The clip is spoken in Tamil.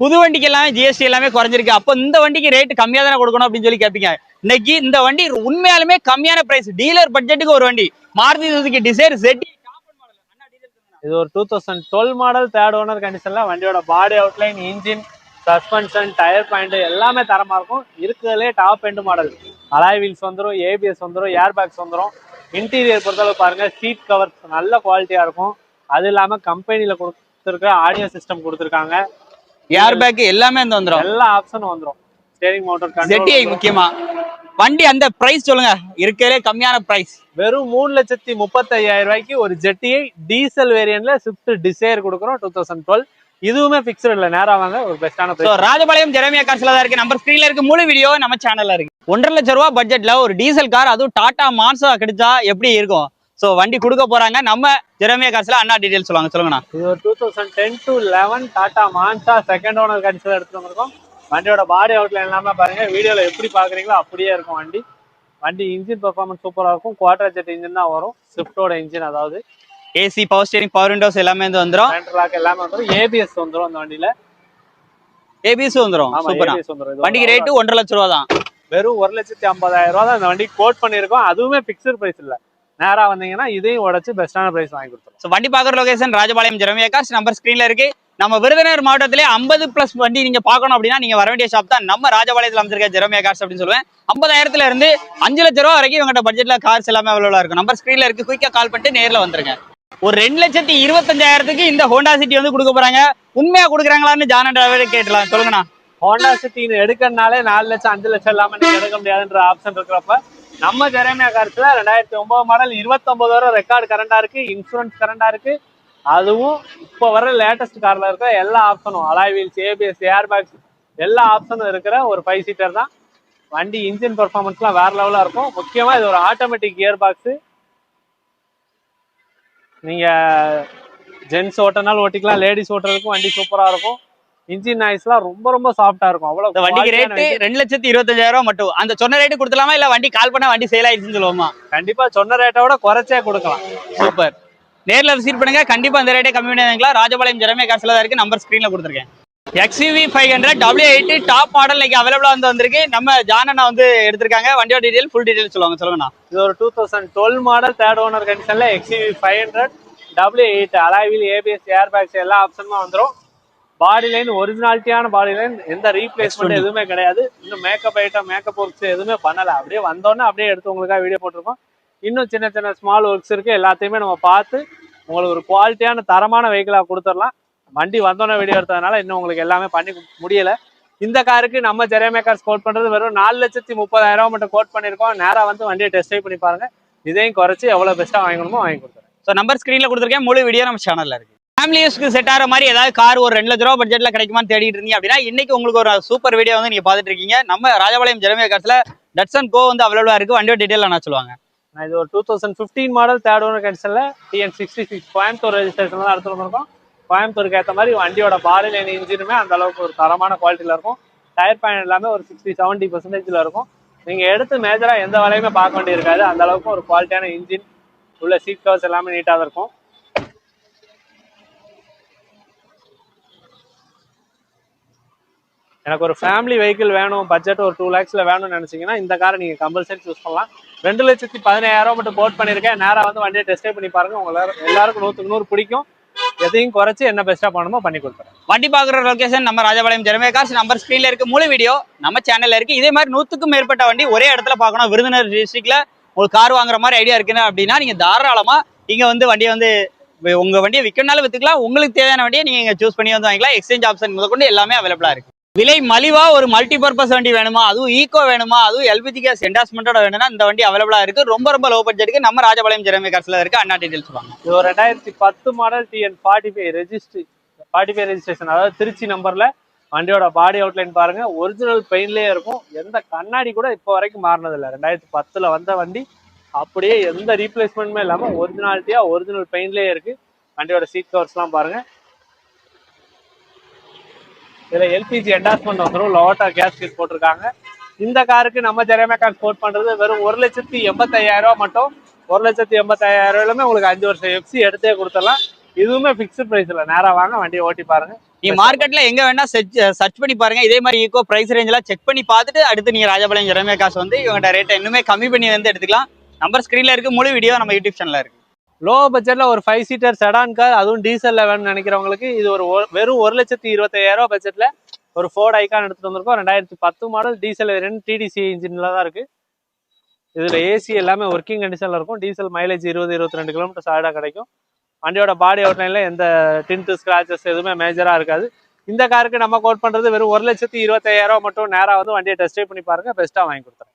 புது வண்டிக்கு எல்லாமே ஜிஎஸ்டி எல்லாமே குறைஞ்சிருக்கு. அப்போ இந்த வண்டிக்கு ரேட் கம்மியாக தானே கொடுக்கணும் அப்படின்னு சொல்லி கேட்பீங்க இன்னைக்கு இந்த வண்டி உண்மையாலுமே கம்மியான பிரைஸ் டீலர் பட்ஜெட்டுக்கு ஒரு வண்டி. மாருதி சுசுகி டிசைர் செட்டி இது ஒரு two thousand twelve model third owner கண்டிஷன்ல வண்டியோட body outline engine suspension tyre point எல்லாமே தரமா இருக்கும். இருக்கிறதுலே top end model alloy wheels வந்துடும் ஏபிஎஸ் வந்துடும் ஏர் பேக்ஸ் வந்துடும் இன்டீரியர் பொறுத்தளவு பாருங்க சீட் கவர்ஸ் நல்ல குவாலிட்டியா இருக்கும். அது இல்லாம கம்பெனியில் கொடுத்துருக்க ஆடியோ சிஸ்டம் கொடுத்துருக்காங்க. ஏர் பேக் எல்லாமே இந்த வந்துடும் எல்லா ஆப்ஷனும் வந்துடும் ஸ்டேரிங் மோட்டர் ZDI முக்கியமா. வண்டி அந்த பிரைஸ் சொல்லுங்க. இருக்கிறதுலே கம்மியான பிரைஸ் வெறும் மூணு லட்சத்தி முப்பத்தையாயிரம் ரூபாய்க்கு ஒரு ஜெட்டியை டீசல் வேரியன்ட்ல ஸ்விஃப்ட் டிசைர் கொடுக்குறோம் டூ தௌசண்ட் டுவெல் இதுவுமே பிக்சர் இல்ல நேரா வாங்க ஒரு பெஸ்டான ஸோ ராஜபாளையம் ஜெரமியா கார்ஸ்ல தான் இருக்கு. நம்பர் ஸ்க்ரீன்ல இருக்கு. முழு வீடியோ நம்ம சேனல்ல இருக்கு. ஒன்றரை லட்ச ரூபா பட்ஜெட்ல ஒரு டீசல் கார் அதுவும் டாடா மான்சா கிடைச்சா எப்படி இருக்கும்? ஸோ வண்டி கொடுக்க போறாங்க. நம்ம ஜெரமியா கார்ஸ்ல அண்ணா டீடைல் சொல்லுவாங்க. சொல்லுங்கண்ணா. இது ஒரு two thousand ten to eleven Tata Manza second owner condition எடுத்துட்டு வந்திருக்கோம். வண்டியோட பாடி அவுட்லைன் எல்லாமே பாருங்க. வீடியோல எப்படி பாக்குறீங்களோ அப்படியே இருக்கும் வண்டி. வண்டி இன்ஜின் பெர்ஃபார்மன்ஸ் சூப்பரா இருக்கும். குவார்டர் ஜெட் இன்ஜின் தான் வரும். ஸ்விஃப்டோட இன்ஜின் அதாவது. AC power steering power windows எல்லாமே வந்து வந்துடும் சென்டர் லாக் எல்லாமே வந்துடும் ஏபிஎஸ் வந்துடும் அந்த வண்டியில. ஏபிஎஸ் வந்துடும் சூப்பரா வண்டிக்கு ரேட்டு ஒன்றரை லட்ச ரூபா தான் வெறும் ஒரு லட்சத்தி ஐம்பதாயிரம் ரூபா தான் இந்த வண்டி கோட் பண்ணியிருக்கோம். அதுவுமே பிக்சர் பிரைஸ் இல்ல. நேரா வந்தீங்கன்னா இதையும் உடைச்சு பெஸ்டான பிரைஸ் வாங்கி கொடுத்துரும். ஸோ வண்டி பார்க்குற லொகேஷன் ராஜபாளையம் ஜெரமியா நம்பர் ஸ்க்ரீன்ல இருக்கு. நம்ம விருதுநகர் மாவட்டத்திலே ஐம்பது பிளஸ் வண்டி நீங்க பார்க்கணும் அப்படின்னா நீங்க வர வேண்டிய ஷாப் தான் நம்ம ராஜபாளையத்தில் அமைச்சிருக்க ஜெரமியா கார்ஸ் அப்படின்னு சொல்லுவேன். ஐம்பதாயிரத்துல இருந்து அஞ்சு லட்ச ரூபா வரைக்கும் இவங்ககிட்ட பட்ஜெட்ல கார்ஸ் எல்லாமே அவைலபிளா இருக்கும். நம்பர் ஸ்க்ரீன்ல இருக்கு. குயிக்கா கால் பண்ணிட்டு நேர்ல வந்துருங்க. ஒரு ரெண்டு லட்சத்தி இருபத்தஞ்சாயிரத்துக்கு இந்த ஹோண்டா சிட்டி வந்து கொடுக்க போறாங்க. உண்மையா கொடுக்குறாங்களான்னு ஜான டிரைவரே கேட்டலாம். சொல்லுங்கண்ணா. ஹோண்டா சிட்டின்னு எடுக்கறனாலே நாலு லட்சம் அஞ்சு லட்சம் இல்லாம நீங்க எடுக்க முடியாதுன்ற ஆப்ஷன் இருக்கிறப்ப நம்ம ஜெரேமியா கார்ஸ்ல ரெண்டாயிரத்தி ஒன்பது மாடல் இருபத்தொன்பது வரை ரெக்கார்டு கரண்டா இருக்கு இன்சூரன்ஸ் கரண்டா இருக்கு. அதுவும் இப்போ வர லேட்டஸ்ட் கார்ல இருக்கிற எல்லா ஆப்ஷனும் alloy wheels ABS air bags எல்லா ஆப்ஷனும் இருக்கிற ஒரு ஃபைவ் சீட்டர் தான். வண்டி இன்ஜின் பெர்ஃபார்மன்ஸ்லாம் வேற லெவலா இருக்கும். முக்கியமா இது ஒரு ஆட்டோமேட்டிக் கியர் பாக்ஸ் நீங்க ஜென்ஸ் ஓட்டினாலும் ஓட்டிக்கலாம் லேடிஸ் ஓட்டுறதுக்கும் வண்டி சூப்பரா இருக்கும். இன்ஜின் நாய்ஸ்லாம் ரொம்ப ரொம்ப சாஃப்டா இருக்கும். அவ்வளவு வண்டிக்கு ரேட்டு ரெண்டு லட்சத்தி இருபத்தஞ்சாயிரம் ரூபா மட்டும். அந்த சொன்ன ரேட்டு கொடுத்துலாமா இல்ல வண்டி கால் பண்ணா வண்டி சேல் ஆயிடுச்சுன்னு சொல்லுவோமா? கண்டிப்பா சொன்ன ரேட்டை விட குறைச்சே கொடுக்கலாம். சூப்பர். நேர்ல விசிட் பண்ணுங்க. கண்டிப்பா அந்த ரேட்டே கம்மி பண்ணிக்கலாம் ராஜபாளையம் ஜெரமே காசுல தான் இருக்கு. நம்பர் ஸ்கிரீன்ல கொடுத்துருக்கேன். XUV five hundred W eight top model இன்னைக்கு அவைலபிளா வந்து வந்திருக்கு. நம்ம ஜானண்ணா வந்து எடுத்திருக்காங்க. வண்டியோட டீடைல் ஃபுல் டீடைல் சொல்லுவாங்க. சொல்லுங்கண்ணா இது ஒரு two thousand twelve model third owner கண்டிஷன்ல XUV five hundred W eight alloy wheel ABS air bags எல்லா ஆப்ஷனும் வந்துடும் பாடி லைன் ஒரிஜினாலிட்டியான பாடி லைன் எந்த ரீப்ளேஸ்மெண்ட் எதுவுமே கிடையாது. இன்னும் மேக்கப் ஐட்டம் மேக்கப் ஒர்க்ஸ் எதுவுமே பண்ணல. அப்படியே வந்தோடனே அப்படியே எடுத்து உங்களுக்காக வீடியோ போட்டிருக்கோம். இன்னும் சின்ன சின்ன ஸ்மால் ஒர்க்ஸ் இருக்கு. எல்லாத்தையுமே நம்ம பார்த்து உங்களுக்கு ஒரு குவாலிட்டியான தரமான வெஹிக்கிளா கொடுத்துடலாம். வண்டி வந்தோடனே வீடியோ எடுத்ததுனால இன்னும் உங்களுக்கு எல்லாமே பண்ணி முடியல. இந்த காருக்கு நம்ம ஜெரே கார்ஸ் கோட் பண்றது வெறும் நாலு லட்சத்தி முப்பதாயிரம் ரூபாய் மட்டும் கோட் பண்ணிருக்கோம் நேரா வந்து வண்டியை டெஸ்ட் ட்ரைவ் பண்ணி பாருங்க. இதையும் குறைச்சு எவ்வளவு பெஸ்ட்டா வாங்கணுமோ வாங்கி கொடுத்துறேன். ஸோ நம்பர் ஸ்கிரீன்ல கொடுத்துருக்கேன். முழு வீடியோ நம்ம சேனல்ல இருக்கு. ஃபேமிலிஸ்க்கு செட் ஆகிற மாதிரி ஏதாவது கார் ஒரு ரெண்டு லட்ச ரூபா பட்ஜெட்ல கிடைக்குமான்னு தேடிட்டு இருந்தீங்க அப்படின்னா இன்னைக்கு உங்களுக்கு ஒரு சூப்பர் வீடியோ வந்து நீங்க பார்த்துட்டு இருக்கீங்க. நம்ம ராஜபாளையம் ஜெரமியா கார்ஸ்ல டட்சன் கோ வந்து அவைலபிளா இருக்கு. வண்டியோட டீடைல் என்ன சொல்லுவாங்க. நான் இது ஒரு two thousand fifteen model third owner கண்டிஷன்ல TN sixty six Coimbatore registration தான் எடுத்துட்டு கோயம்புத்தூருக்கு ஏற்ற மாதிரி வண்டியோட பாடி லைன் இன்ஜினுமே அந்த அளவுக்கு ஒரு தரமான குவாலிட்டியில இருக்கும். டயர் பாயிண்ட் எல்லாமே ஒரு சிக்ஸ்டி செவன்ட்டி பர்சன்டேஜ்ல இருக்கும். நீங்க எடுத்து மேஜரா எந்த வேலையுமே பார்க்க வேண்டியிருக்காது. அந்த அளவுக்கு ஒரு குவாலிட்டியான இன்ஜின் உள்ள சீட் கவர்ஸ் எல்லாமே நீட்டாக தான் இருக்கும். எனக்கு ஒரு ஃபேமிலி வெஹிக்கிள் வேணும் பட்ஜெட் ஒரு டூ லேக்ஸில் வேணும்னு நினச்சிங்கன்னா இந்த காரை நீங்கள் கம்பல்சரி சூஸ் பண்ணலாம். ரெண்டு லட்சத்தி பதினாயிரம் மட்டும் போட் பண்ணிருக்கேன். நேராக வந்து வண்டியை டெஸ்டே பண்ணி பாருங்கள் உங்களுக்கு எல்லாருக்கும் நூற்றுக்கு நூறு பிடிக்கும். எதையும் குறைச்சி என்ன பெஸ்ட்டாக பண்ணணுமோ பண்ணி கொடுத்துறேன். வண்டி பார்க்குற லொகேஷன் நம்ம ராஜபாளையம் ஜெரமே காசு நம்பர் ஸ்க்ரீனில் இருக்கு முழு வீடியோ நம்ம சேனலில் இருக்குது இதே மாதிரி நூற்றுக்கும் மேற்பட்ட வண்டி ஒரே இடத்துல பார்க்கணும். விருதுநகர் டிஸ்ட்ரிக்டில் உங்களுக்கு கார் வாங்குற மாதிரி ஐடியா இருக்குன்னு அப்படின்னா நீங்கள் தாராளமாக இங்கே வந்து வண்டியை வந்து உங்கள் வண்டியை விற்கனாலும் விற்றுக்கலாம் உங்களுக்கு தேவையான வண்டியை நீங்கள் சூஸ் பண்ணி வந்து வாங்கிக்கலாம். எக்ஸ்சேஞ்ச் ஆப்ஷன் முதற்கொண்டு எல்லாமே அவைலபிளா இருக்கு. விலை மலிவா ஒரு மல்டி பர்பஸ் வண்டி வேணுமா? அதுவும் ஈகோ வேணுமா? அதுவும் எல்பிஜி கேஸ் என்டாஸ்மெண்ட்டோட வேணும்னா இந்த வண்டி அவைலபிளா இருக்கு. ரொம்ப ரொம்ப லோ பட்ஜெட்டுக்கு நம்ம ராஜபாளையம் ஜெரமே கார்ஸ்ல இருக்கு அண்ணா டீடைல்ஸ் வாங்க. இது ஒரு ரெண்டாயிரத்தி பத்து model TN forty five registry forty five registration அதாவது திருச்சி நம்பர்ல வண்டியோட பாடி அவுட்லைன் பாருங்க. ஒரிஜினல் பெயின்லயே இருக்கும். எந்த கண்ணாடி கூட இப்போ வரைக்கும் மாறினதில்லை. ரெண்டாயிரத்தி பத்துல வந்த வண்டி. அப்படியே எந்த ரீப்ளேஸ்மெண்ட்டுமே இல்லாமல் ஒரிஜினாலிட்டியாக ஒரிஜினல் பெயின்லேயே இருக்குது வண்டியோட சீட் கவர்ஸ்லாம் பாருங்கள் இதுல எல்பிஜி என்டாஸ்மெண்ட் வந்துடும் லோட்டா கேஸ் கிட் போட்டிருக்காங்க. இந்த காருக்கு நம்ம ஜெரேமே கார் கோட் பண்றது வெறும் ஒரு லட்சத்தி எண்பத்தையாயிரம் ரூபாய் மட்டும். ஒரு லட்சத்தி எண்பத்தாயிரம் உங்களுக்கு அஞ்சு வருஷம் எஃப்சி எடுத்தே கொடுத்துடலாம். இதுவுமே ஃபிக்ஸ்டு ப்ரைஸ் இல்லை வாங்க வண்டியை ஓட்டி பாருங்க. நீ மார்க்கெட்ல எங்க வேணா சர்ச் பண்ணி பாருங்க. இதே மாதிரி ஈகோ பிரைஸ் ரேஞ்ச் எல்லாம் செக் பண்ணி பார்த்துட்டு அடுத்து நீங்க ராஜபாளையம் ஜெரமே காசு வந்து இவங்க ரேட்டை இன்னுமே கம்மி பண்ணி வந்து எடுத்துக்கலாம். நம்பர் ஸ்கிரீன்ல இருக்கு முழு வீடியோ நம்ம யூடியூப் சேனல்ல இருக்கு. லோ பட்ஜெட்ல ஒரு ஃபைவ் சீட்டர் செடான் கார் அதுவும் டீசல்ல வேணும்னு நினைக்கிறவங்களுக்கு இது ஒரு வெறும் ஒரு லட்சத்தி இருபத்தாயிரம் ரூபாய் பட்ஜெட்ல ஒரு ஃபோர்ட் ஐக்கான் எடுத்துட்டு வந்திருக்கோம். ரெண்டாயிரத்தி பத்து மாடல் டீசல் வேரியன்ட் டிடிசி இன்ஜின்ல தான் இருக்கு. இதுல ஏசி எல்லாமே ஒர்க்கிங் கண்டிஷன்ல இருக்கும். டீசல் மைலேஜ் இருபது இருபத்தி ரெண்டு கிலோமீட்டர் சாடா கிடைக்கும். வண்டியோட பாடி அவுட்லைன்ல எந்த டின்ட் ஸ்கிராச்சஸ் எதுவுமே மேஜரா இருக்காது. இந்த காருக்கு நம்ம கோட் பண்றது வெறும் ஒரு லட்சத்தி இருபத்தாயிரம் ரூபாய் மட்டும் நேராக வந்து வண்டியை டெஸ்ட் பண்ணி பாருங்க. பெஸ்ட்டா வாங்கி கொடுத்துறேன்.